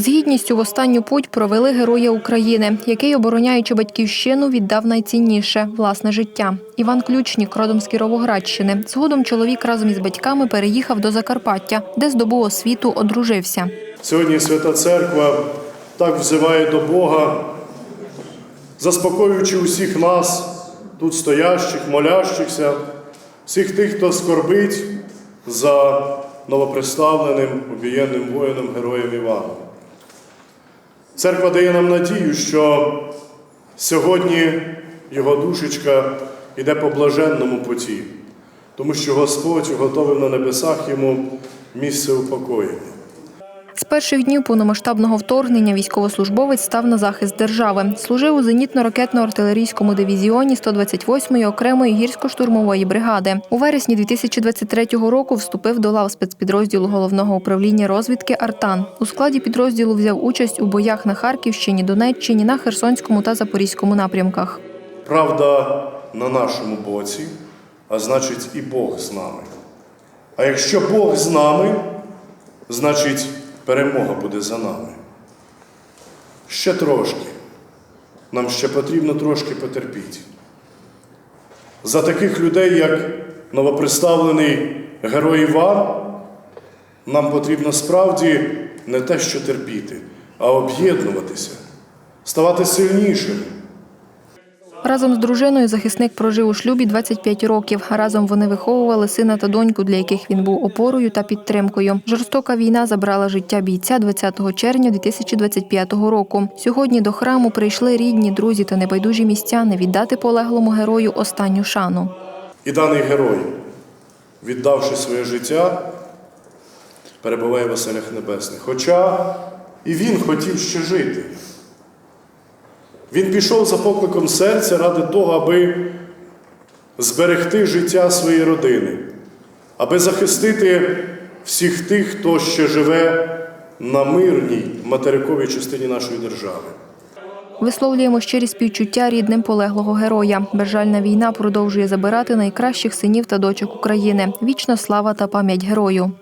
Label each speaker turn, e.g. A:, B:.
A: З гідністю в останню путь провели героя України, який, обороняючи батьківщину, віддав найцінніше власне життя. Іван Ключнік, родом з Кіровоградщини. Згодом чоловік разом із батьками переїхав до Закарпаття, де здобув освіту, одружився.
B: Сьогодні Свята Церква так взиває до Бога, заспокоюючи усіх нас, тут стоящих, молящихся, всіх тих, хто скорбить за новоприставленим обієнним воїном героєм Іваном. Церква дає нам надію, що сьогодні його душечка йде по блаженному путі, тому що Господь готовив на небесах йому місце упокоєння.
A: З перших днів повномасштабного вторгнення військовослужбовець став на захист держави. Служив у зенітно-ракетно-артилерійському дивізіоні 128-ї окремої гірсько-штурмової бригади. У вересні 2023 року вступив до лав спецпідрозділу головного управління розвідки Артан. У складі підрозділу взяв участь у боях на Харківщині, Донеччині, на Херсонському та Запорізькому напрямках.
B: Правда на нашому боці, а значить і Бог з нами. А якщо Бог з нами, значить перемога буде за нами. Ще трошки. Нам ще потрібно трошки потерпіти. За таких людей, як новоприставлений герой Іван, нам потрібно справді не те, що терпіти, а об'єднуватися, ставати сильнішими.
A: Разом з дружиною захисник прожив у шлюбі 25 років. Разом вони виховували сина та доньку, для яких він був опорою та підтримкою. Жорстока війна забрала життя бійця 20 червня 2025 року. Сьогодні до храму прийшли рідні, друзі та небайдужі містяни віддати полеглому герою останню шану.
B: І даний герой, віддавши своє життя, перебуває в оселях небесних. Хоча і він хотів ще жити. Він пішов за покликом серця ради того, аби зберегти життя своєї родини, аби захистити всіх тих, хто ще живе на мирній материковій частині нашої держави.
A: Висловлюємо щирі співчуття рідним полеглого героя. Безжальна війна продовжує забирати найкращих синів та дочок України. Вічна слава та пам'ять герою.